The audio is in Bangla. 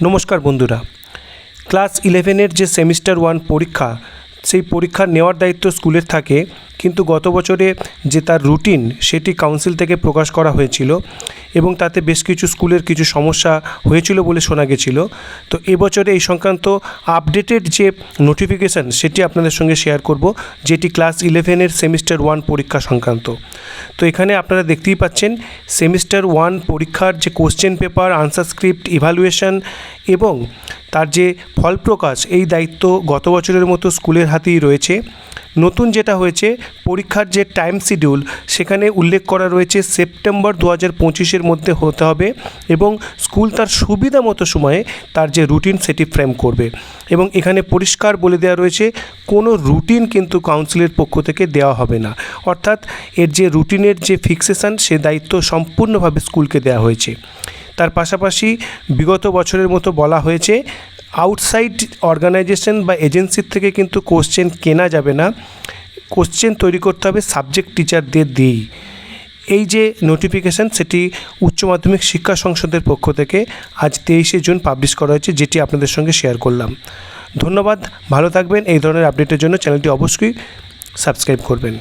নমস্কার বন্ধুরা ক্লাস ইলেভেনের যে সেমিস্টার ওয়ান পরীক্ষা সেই পরীক্ষা নেওয়ার দায়িত্ব স্কুলের থাকে, কিন্তু গত বছরে যে তার রুটিন সেটি কাউন্সিল থেকে প্রকাশ করা হয়েছিল এবং তাতে বেশ কিছু স্কুলের কিছু সমস্যা হয়েছিল বলে শোনা গেছিল। তো এবছরে এই সংক্রান্ত আপডেটেড যে নোটিফিকেশান সেটি আপনাদের সঙ্গে শেয়ার করব, যেটি ক্লাস ইলেভেনের সেমিস্টার ওয়ান পরীক্ষা সংক্রান্ত। তো এখানে আপনারা দেখতেই পাচ্ছেন, সেমিস্টার ওয়ান পরীক্ষার যে question paper, answer script, evaluation এবং তার যে ফল প্রকাশ এই দায়িত্ব গত বছরের মতো স্কুলের হাতেই রয়েছে। নতুন যেটা হয়েছে, পরীক্ষার যে টাইম শিডিউল, সেখানে উল্লেখ করা রয়েছে সেপ্টেম্বর দু হাজার পঁচিশের মধ্যে হতে হবে এবং স্কুল তার সুবিধা মতো সময়ে তার যে রুটিন সেটি ফ্রেম করবে এবং এখানে পরিষ্কার বলে দেওয়া রয়েছে, কোনো রুটিন কিন্তু কাউন্সিলের পক্ষ থেকে দেওয়া হবে না। অর্থাৎ এর যে রুটিনের যে ফিক্সেশন, সে দায়িত্ব সম্পূর্ণভাবে স্কুলকে দেওয়া হয়েছে। তার পাশাপাশি বিগত বছরের মতো বলা হয়েছে আউটসাইড অর্গানাইজেশন বা এজেন্সির থেকে কিন্তু কোশ্চেন কেনা যাবে না। কোশ্চেন তৈরি করতে হবে সাবজেক্ট টিচারদের দিয়েই। এই যে নোটিফিকেশান সেটি উচ্চ মাধ্যমিক শিক্ষা সংসদের পক্ষ থেকে আজ তেইশে জুন পাবলিশ করা হয়েছে, যেটি আপনাদের সঙ্গে শেয়ার করলাম। ধন্যবাদ, ভালো থাকবেন, এই ধরনের আপডেটের জন্য চ্যানেলটি অবশ্যই সাবস্ক্রাইব করবেন।